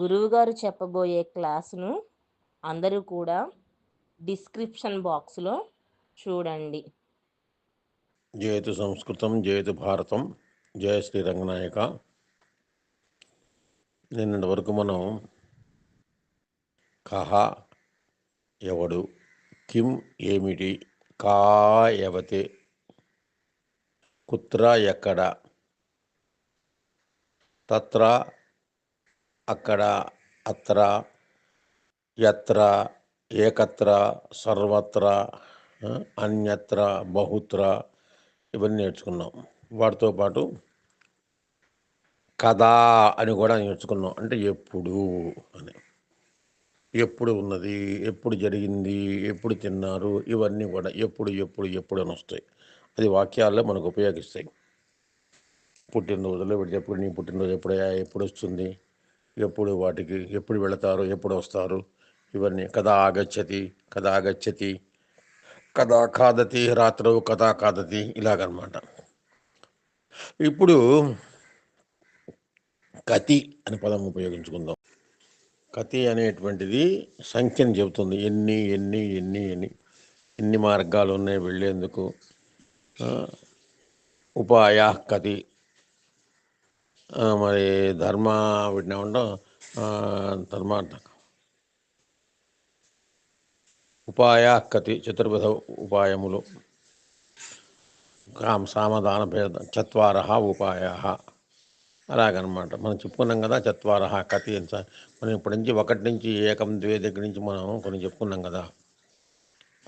గురువుగారు చెప్పబోయే క్లాసును అందరూ కూడా డిస్క్రిప్షన్ బాక్స్లో చూడండి. జయతు సంస్కృతం జయతు భారతం జయ శ్రీ రంగనాయక. నిన్నటి వరకు మనం కహ ఎవడు కిం ఏమిటి కా ఎవతే కుత్ర ఎక్కడ తత్ర అక్కడ అత్ర యత్ర ఏకత్ర సర్వత్ర అన్యత్ర బహుత్ర ఇవన్నీ నేర్చుకున్నాం. వాటితో పాటు కదా అని కూడా నేర్చుకున్నాం. అంటే ఎప్పుడు అని. ఎప్పుడు ఉన్నది ఎప్పుడు జరిగింది ఎప్పుడు తిన్నారు ఇవన్నీ కూడా ఎప్పుడు ఎప్పుడు ఎప్పుడు అని వస్తాయి. అది వాక్యాల్లో మనకు ఉపయోగిస్తాయి. పుట్టినరోజులో ఇప్పుడు ఎప్పుడు నీ పుట్టినరోజు ఎప్పుడు ఎప్పుడు వస్తుంది? ఎప్పుడు వాటికి ఎప్పుడు వెళతారు ఎప్పుడు వస్తారు ఇవన్నీ. కదా ఆగచ్చతి కదా ఆగచ్చతి కదా కాదతి రాత్రవు కదా కాదతి ఇలాగనమాట. ఇప్పుడు కతి అనే పదం ఉపయోగించుకుందాం. కతి అనేటువంటిది సంఖ్యను చెబుతుంది. ఎన్ని ఎన్ని ఎన్ని ఎన్ని ఎన్ని మార్గాలు ఉన్నాయి వెళ్ళేందుకు? ఉపాయా ఉపాయ కతి. మరి ధర్మ వీటిని ఏమంటాం? ధర్మార్థం ఉపాయ కతి చతుర్విధ ఉపాయములు. కామ సామధాన భేద చత్వార ఉపాయ. అలాగనమాట. మనం చెప్పుకున్నాం కదా చత్వార కతి అని మనం ఇప్పటి నుంచి ఒకటి నుంచి ఏకం ద్వే దగ్గర నుంచి మనం కొన్ని చెప్పుకున్నాం కదా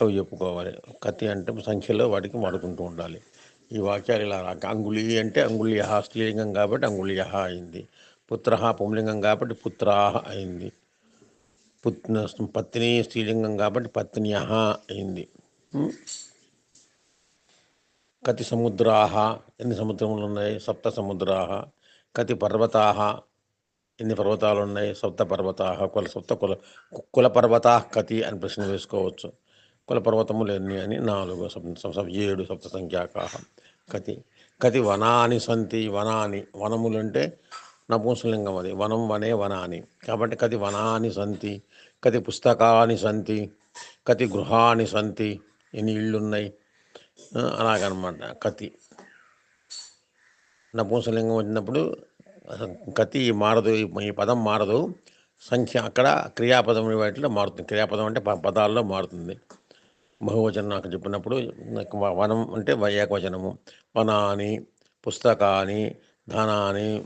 అవి చెప్పుకోవాలి. కత్తి అంటే సంఖ్యలో వాటికి వాడుకుంటూ ఉండాలి. ఈ వాక్యాలు ఇలా అంగుళి అంటే అంగుళ్య స్త్రీలింగం కాబట్టి అంగుళ్యహ అయింది. పుత్ర పుంలింగం కాబట్టి పుత్రాహ అయింది. పుత్ పత్ని స్త్రీలింగం కాబట్టి పత్న్య అయింది. కతి సముద్రాహ ఎన్ని సముద్రములు ఉన్నాయి? సప్త సముద్రాహ. కతి పర్వతాహ ఎన్ని పర్వతాలు ఉన్నాయి? సప్త పర్వతాహ కుల సప్త కుల కుల పర్వతా కతి అని ప్రశ్న వేసుకోవచ్చు. కుల పర్వతములు ఎన్ని అని? నాలుగు సప్త ఏడు సప్త సంఖ్యాకాహం. కతి. కతి వనాని సంతి వనాని. వనములు అంటే నపుంసలింగం అది. వనం వనే వనాని. కాబట్టి కతి వనాని సంతి కతి పుస్తకాని సంతి కతి గృహాని సంతి ఎన్ని ఇళ్ళున్నాయి? ఆ, అలాగనమాట. కతి. నపుంసలింగం వచ్చినప్పుడు కతి మారదు. ఈ- ఈ పదం మారదు. సంఖ్య అక్కడ క్రియాపదం వాటిలో మారుతుంది. క్రియాపదం అంటే ప- పదాల్లో మారుతుంది. బహువచనం నాకు చెప్పినప్పుడు నాకు వనం అంటే ఏకవచనము వనాని పుస్తకాని ధనాని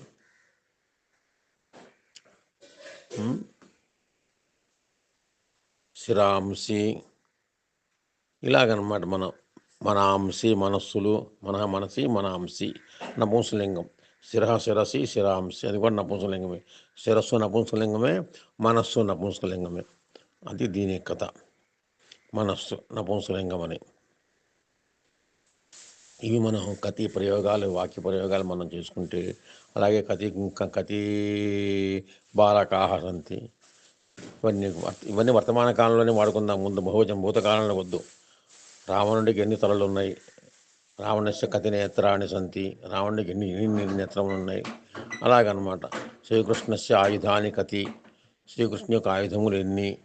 శిరాంసి ఇలాగనమాట మన మనాంసి మనస్సులు మన మనసి మనాంసి నపుంసలింగం. శిర శిరసి శిరాంసి అది కూడా నపుంసలింగమే. శిరస్సు నపుంసలింగమే మనస్సు నపుంసలింగమే. అది దీని కథ. మనస్సు నపుంసలింగం అని ఇవి మనం కతి ప్రయోగాలు వాక్య ప్రయోగాలు మనం చేసుకుంటే అలాగే కతి క- కతి బాలకాహ సంతి ఇవన్నీ ఇవన్నీ వర్తమాన కాలంలోనే వాడుకుందాం. ముందు బహువచనం భూతకాలంలో వద్దు. రావణుడికి ఎన్ని తలలు ఉన్నాయి రావణస్య కతి నేత్రాన్ని సంతి రావణుడికి ఎన్ని ఎన్ని నేత్రములు ఉన్నాయి అలాగనమాట. శ్రీకృష్ణస్య ఆయుధాని కతి శ్రీకృష్ణు యొక్క ఆయుధములు ఎన్ని?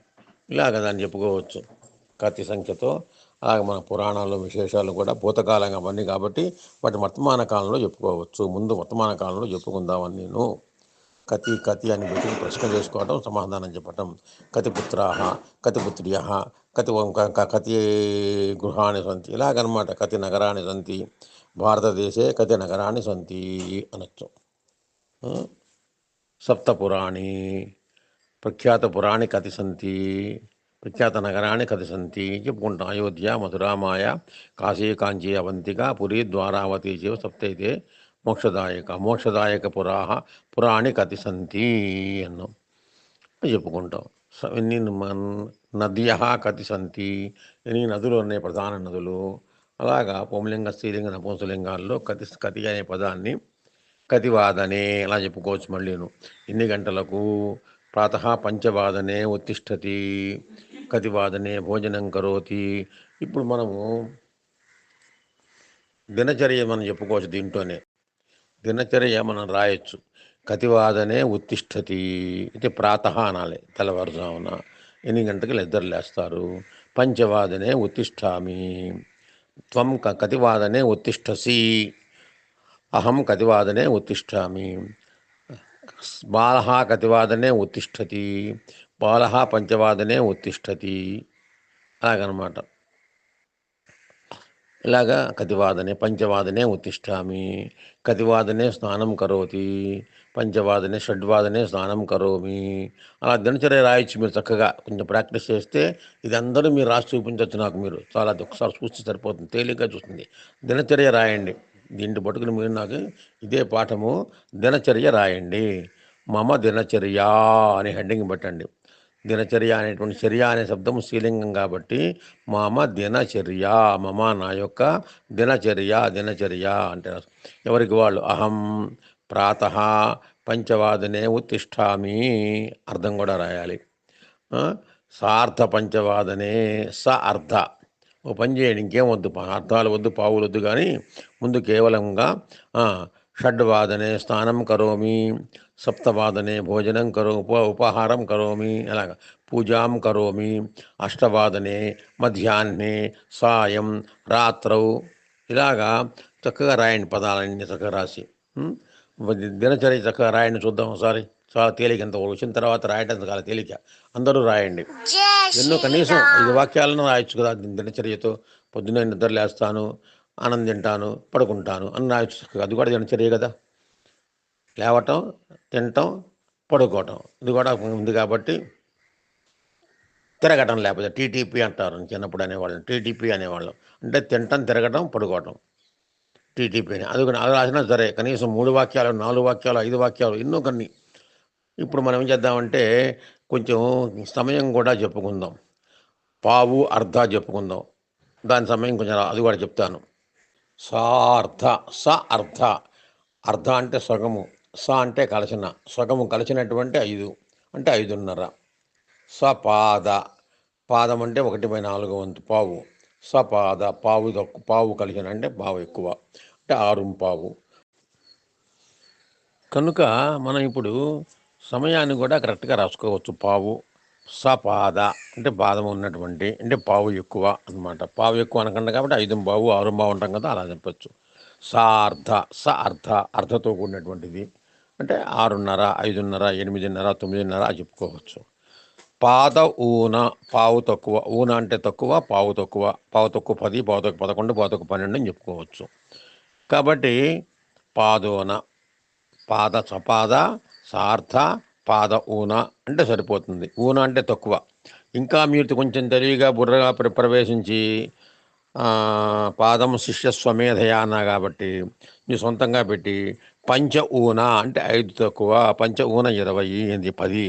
ఇలాగ దాన్ని చెప్పుకోవచ్చు. కత్తి సంఖ్యతో అలాగే మన పురాణాలు విశేషాలు కూడా భూతకాలం అవన్నీ కాబట్టి వాటి వర్తమాన కాలంలో చెప్పుకోవచ్చు. ముందు వర్తమాన కాలంలో చెప్పుకుందామని నేను. కతి కతి అని వెతికి ప్రశ్న చేసుకోవటం సమాధానం చెప్పటం. కతి పుత్రాహ కతి కతి గృహాన్ని సంతి ఇలాగనమాట. కతి నగరాన్ని సంతి భారతదేశే కతి నగరాన్ని సంతి అనొచ్చు. సప్తపురాణి ప్రఖ్యాత పురాణి కతి సంతి. ప్రఖ్యాత నగరాన్ని కథసంతి చెప్పుకుంటాం అయోధ్య మధురామాయ కాశీ కాంచీ అవంతిక పురి ద్వారావతి చేవ సప్తైతే మోక్షదాయక మోక్షదాయక పురాహ పురాణి కథసంతి అన్నాం. చెప్పుకుంటాం. ఎన్ని మన- నద్య ఎన్ని నదులు ఉన్నాయి ప్రధాన నదులు. అలాగా పుంలింగ స్త్రీలింగ నపుంసలింగాల్లో కతి కతి అనే పదాన్ని కతివాదనే అలా చెప్పుకోవచ్చు మళ్ళీను. ఎన్ని గంటలకు? ప్రాత పంచవాదనే ఉత్తిష్టతి. కతివాదనే భోజనం కరోతి. ఇప్పుడు మనము దినచర్య మనం చెప్పుకోవచ్చు దీంట్లోనే. దినచర్య మనం రాయొచ్చు. కతివాదనే ఉత్తిష్టతి ఇది ప్రాతः అనాలి తెల్లవారుజామున. ఎన్ని గంటలకు నిద్ర లేస్తారు? పంచవాదనే ఉత్తిష్టామి. త్వం క- కతివాదనే ఉత్తిష్టసి. అహం కతివాదనే ఉత్తిష్టామి. బాల కతివాదనే ఉత్తిష్టతి. బాలः పంచవాదనే ఉత్తిష్టతి. అలాగనమాట. ఇలాగా కతివాదనే పంచవాదనే ఉత్తిష్టామి. కతివాదనే స్నానం కరోతి. పంచవాదనే షడ్వాదనే స్నానం కరోమి. అలా దినచర్య రాయొచ్చు మీరు చక్కగా. కొంచెం ప్రాక్టీస్ చేస్తే ఇది అందరూ మీరు రాసి చూపించవచ్చు నాకు మీరు. చాలా ఒకసారి చూస్తే సరిపోతుంది. తేలిగ్గా చూస్తుంది. దినచర్య రాయండి. దీన్ని పట్టుకుని మీరు నాకు ఇదే పాఠము. దినచర్య రాయండి. మమ దినచర్య అనే హెడ్డింగ్ పెట్టండి. దినచర్య అనేటువంటి చర్య అనే శబ్దం స్త్రీలింగం కాబట్టి మామ దినచర్య మమ నా యొక్క దినచర్య దినచర్య అంటే ఎవరికి వాళ్ళు? అహం ప్రాత పంచవాదనే ఉత్తిష్టామి అర్థం కూడా రాయాలి. సార్థ పంచవాదనే స అర్ధ. ఓ పని చేయండి ఇంకేం వద్దు పా- అర్థాలు వద్దు పావులు వద్దు కానీ ముందు కేవలంగా షడ్వాదనే స్నానం కరోమి సప్తవాదనే భోజనం కరో ఉప ఉపహారం కరోమి అలాగ పూజాం కరోమి అష్టవాదనే మధ్యాహ్నే సాయం రాత్రౌ ఇలాగా చక్కగా రాయండి పదాలన్నీ చక్కగా రాసి? దినచర్య చక్కగా రాయండి చూద్దాం ఒకసారి. చాలా తేలిక ఎంత వచ్చిన తర్వాత రాయటం చాలా తేలిక. అందరూ రాయండి. ఎన్నో కనీసం ఐదు వాక్యాలను రాయొచ్చు కదా దినచర్యతో. పొద్దున్నే నిద్ర లేస్తాను. ఆనందం తింటాను పడుకుంటాను అని రాయొచ్చు చక్కగా. అది కూడా దినచర్య కదా? లేవటం తినటం పడుకోవటం. ఇది కూడా ఉంది కాబట్టి తిరగటం లేకపోతే టీటీపీ అంటారు. చిన్నప్పుడు అనేవాళ్ళం. టీటీపీ అనేవాళ్ళం. అంటే తినటం తిరగటం పడుకోవటం. టీటీపీ అని. అది కూడా అది రాసినా సరే కనీసం మూడు వాక్యాలు నాలుగు వాక్యాలు ఐదు వాక్యాలు ఎన్నో కొన్ని. ఇప్పుడు మనం ఏం చేద్దామంటే కొంచెం సమయం కూడా చెప్పుకుందాం. పావు అర్ధ చెప్పుకుందాం. దాని సమయం కొంచెం అది కూడా చెప్తాను. సార్థ స అర్థ అర్థ అంటే సగము స అంటే కలిసిన సగము కలిసినటువంటి ఐదు అంటే ఐదున్నర. సపాద పాదం అంటే ఒకటి పై నాలుగు వంతు పావు. సపాద పావు తక్కువ పావు కలిసిన అంటే పావు ఎక్కువ అంటే ఆరు పావు. కనుక మనం ఇప్పుడు సమయాన్ని కూడా కరెక్ట్గా రాసుకోవచ్చు పావు. సపాద అంటే పాదం ఉన్నటువంటి అంటే పావు ఎక్కువ అనమాట పావు ఎక్కువ అనకుండా కాబట్టి ఐదు బావు ఆరు బావు ఉంటాం కదా అలా చెప్పచ్చు. సార్ధ స అర్ధ అర్ధతో కూడినటువంటిది. అంటే ఆరున్నర ఐదున్నర ఎనిమిదిన్నర తొమ్మిదిన్నర అని చెప్పుకోవచ్చు. పాద ఊన పావు తక్కువ ఊన అంటే తక్కువ పావు తక్కువ పావు తక్కువ పది పావు తక్కువ పదకొండు పావు తక్కువ పన్నెండు అని చెప్పుకోవచ్చు. కాబట్టి పాదోన పాద సపాద సార్థ పాద ఊన అంటే సరిపోతుంది. ఊన అంటే తక్కువ. ఇంకా మీరు కొంచెం తెలివిగా బుర్రగా ప్రవేశించి పాదం శిష్య స్వమేధయ అన్నా కాబట్టి మీ సొంతంగా పెట్టి పంచ ఊన అంటే ఐదు తక్కువ పంచ ఊన ఇరవై ఎనిమిది పది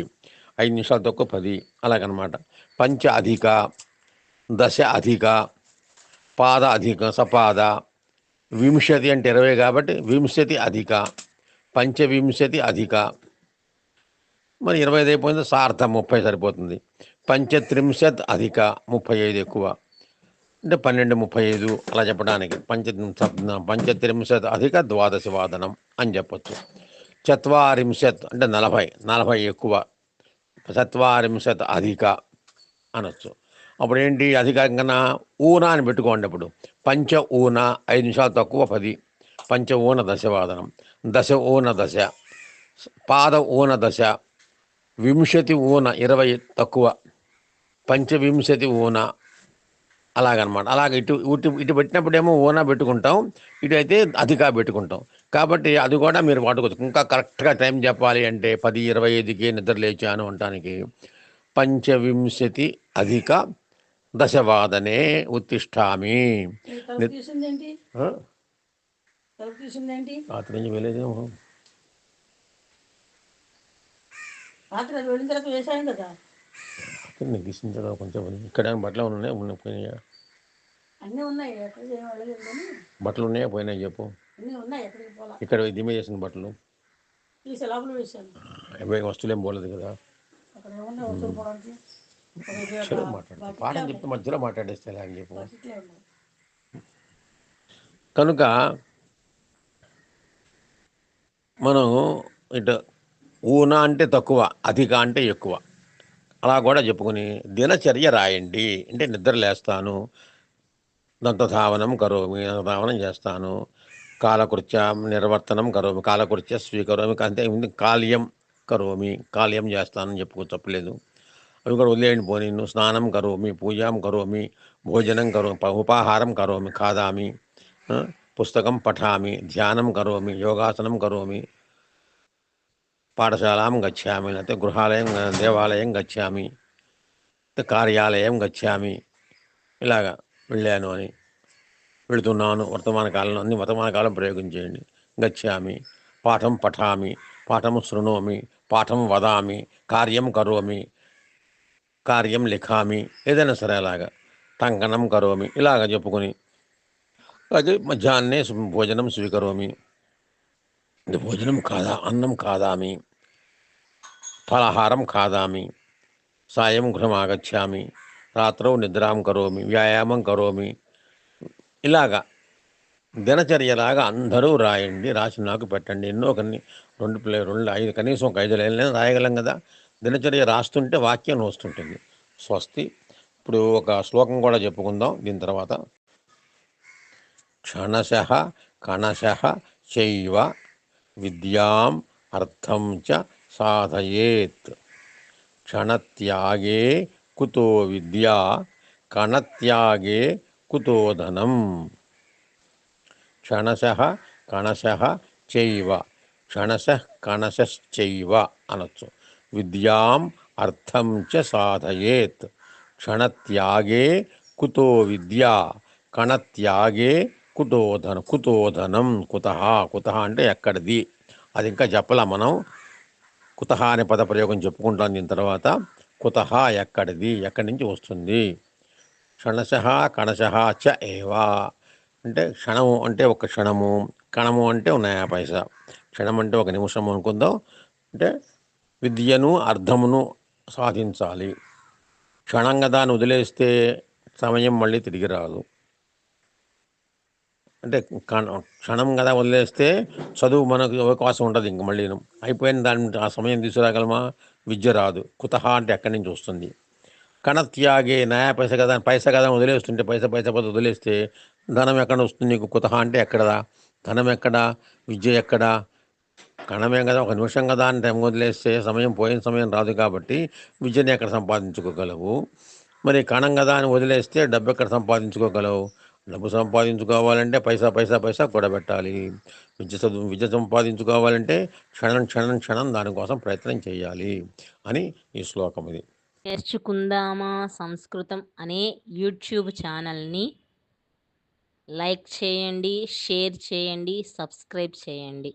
ఐదు నిమిషాలు తక్కువ పది అలాగనమాట. పంచ అధిక దశ అధిక పాద అధిక సపాద వింశతి అంటే ఇరవై కాబట్టి వింశతి అధిక పంచవింశతి అధిక మరి ఇరవై ఐదు అయిపోయింది సార్థం ముప్పై సరిపోతుంది. పంచత్రింశత్ అధిక ముప్పై ఐదు ఎక్కువ. అంటే పన్నెండు ముప్పై ఐదు అలా చెప్పడానికి. పంచ పంచత్రింశత్ అధిక ద్వాదశ వాదనం అని చెప్పచ్చు. చత్వారింశత్ అంటే నలభై నలభై ఎక్కువ. చత్వారింశత్ అధిక అనొచ్చు. అప్పుడు ఏంటి అధికంగా ఊన అని పెట్టుకోండి అప్పుడు. పంచ ఊన ఐదు నిమిషాలు తక్కువ పది. పంచ ఊన దశవాదనం దశ ఊన దశ. పాద ఊన దశ. వింశతి ఊన ఇరవై తక్కువ పంచవింశతి ఊన అలాగనమాట. అలాగ ఇటు ఇటు ఇటు పెట్టినప్పుడేమో ఓనా పెట్టుకుంటాం ఇటు అయితే అధిక పెట్టుకుంటాం. కాబట్టి అది కూడా మీరు వాడుకోవచ్చు. ఇంకా కరెక్ట్గా టైం చెప్పాలి అంటే పది ఇరవై ఐదుకి నిద్ర లేచాను అనటానికి పంచవింశతి అధిక దశవాదనే ఉత్తిష్టామి. తలుపు రాత్రి నుంచి వెళ్ళేదేమో రాత్రి అది వెళ్ళిన తర్వాత వేసాను కదా. నీకు తీసిన తర్వాత కొంచెం ఇక్కడ బట్టలు ఉన్నాయి? ఉన్నాయి పోయినాయా? అన్నీ ఉన్నాయి ఎక్కడికి ఏం వెళ్ళలేదు కానీ. బట్టలు ఉన్నాయా పోయినాయి చెప్పు. అన్నీ ఉన్నాయి ఎక్కడికి పోలా. ఇక్కడ దిమ్మ చేసిన బట్టలు. తీసి లోపల వస్తువులేం పోలేదు కదా. అక్కడ వస్తువులు పోవడానికి? మాట్లాడు పాఠం చెప్తే మధ్యలో మాట్లాడేస్తే ఎలా అని చెప్పు. బకెట్లే ఉన్నాయి కనుక మనం ఇటు ఊన అంటే తక్కువ అధిక అంటే ఎక్కువ. అలా కూడా చెప్పుకుని దినచర్య రాయండి అంటే నిద్ర లేస్తాను దంతధావనం కరోమి దంతధావనం చేస్తాను కాలకృత్య నిర్వర్తనం కరోమి కాలకృత్య స్వీకరోమి అంతే కాల్యం కరోమి కాల్యం చేస్తానని చెప్పుకో తప్పలేదు. అవి కూడా వదిలేయండి పోనీ. స్నానం కరోమి పూజాం కరోమి భోజనం కరోమి ఉపాహారం కరోమి ఖాదామి పుస్తకం పఠామి ధ్యానం కరోమి యోగాసనం కరోమి పాఠశాలాం గచ్చామి లేకపోతే గృహాలయం దేవాలయం గచ్చామి కార్యాలయం గచ్చామి ఇలాగా వెళ్ళాను అని వెళుతున్నాను. వర్తమాన కాలంలో అన్ని వర్తమాన కాలం ప్రయోగం చేయండి. గచ్చామి పాఠం పఠామి పాఠం శృణోమి పాఠం వదామి కార్యం కరోమి కార్యం లిఖామి ఏదైనా సరే అలాగా టంకనం కరోమి ఇలాగ చెప్పుకొని అది మధ్యాహ్నే భోజనం స్వీకరోమి. భోజనం కాదా అన్నం కాదామి ఫలాహారం కాదామి సాయం గృహం ఆగచ్చామి రాత్రౌ నిద్రాం కరోమి వ్యాయామం కరోమి ఇలాగా దినచర్యలాగా అందరూ రాయండి రాసి నాకు పెట్టండి. ఎన్నో కొన్ని రెండు ప్లే రెండు ఐదు కనీసం ఒక ఐదు లైన్లైనా రాయగలం కదా. దినచర్య రాస్తుంటే వాక్యం వస్తుంటుంది. స్వస్తి. ఇప్పుడు ఒక శ్లోకం కూడా చెప్పుకుందాం. దీని తర్వాత క్షణశ కణశ చైవ విద్యాం అర్థం చ సాధయేత్. క్షణత్యాగే కుతో విద్యా కణత్యాగే కుతో ధనం. క్షణశ కణశ చైవ క్షణశ కణశ్చైవ అనొచ్చు. విద్యాం అర్థం చ సాధయేత్. క్షణత్యాగే కుతో విద్యా కణత్యాగే కుతోధన కుతోధనం కుతహ ధనం కుత కుత అంటే ఎక్కడిది? అది ఇంకా చెప్పలా మనం. కుత అనే పద ప్రయోగం చెప్పుకుంటాం దీని తర్వాత. కుత ఎక్కడిది? ఎక్కడి నుంచి వస్తుంది? క్షణశ కణశ చ ఏవా. అంటే క్షణము అంటే ఒక క్షణము కణము అంటే ఉన్నాయా పైసా. క్షణం అంటే ఒక నిమిషం అనుకుందాం. అంటే విద్యను అర్థమును సాధించాలి. క్షణంగా దాన్ని వదిలేస్తే సమయం మళ్ళీ తిరిగి రాదు. అంటే క్షణం కదా వదిలేస్తే చదువు మనకు అవకాశం ఉంటుంది ఇంక మళ్ళీ. అయిపోయిన దాని ఆ సమయం తీసుకురాగలమా? విద్య రాదు. కుతహ అంటే ఎక్కడి నుంచి వస్తుంది. కణత్యాగే నయా పైస కదా పైస కదా వదిలేస్తుంటే పైస పైస పద వదిలేస్తే ధనం ఎక్కడ వస్తుంది నీకు? కుతహ అంటే ఎక్కడదా? ధనం ఎక్కడా? విద్య ఎక్కడా? కణమే కదా ఒక నిమిషం కదా అని టైం వదిలేస్తే సమయం పోయిన సమయం రాదు కాబట్టి విద్యని ఎక్కడ సంపాదించుకోగలవు? మరి కణం కదా అని వదిలేస్తే డబ్బు ఎక్కడ సంపాదించుకోగలవు? డబ్బు సంపాదించుకోవాలంటే పైసా పైసా పైసా కూడబెట్టాలి. విద్య చదువు విద్య సంపాదించుకోవాలంటే క్షణం క్షణం క్షణం దానికోసం ప్రయత్నం చేయాలి అని ఈ శ్లోకం ఇది. నేర్చుకుందామా సంస్కృతం అనే యూట్యూబ్ ఛానల్ని? లైక్ చేయండి షేర్ చేయండి సబ్స్క్రైబ్ చేయండి.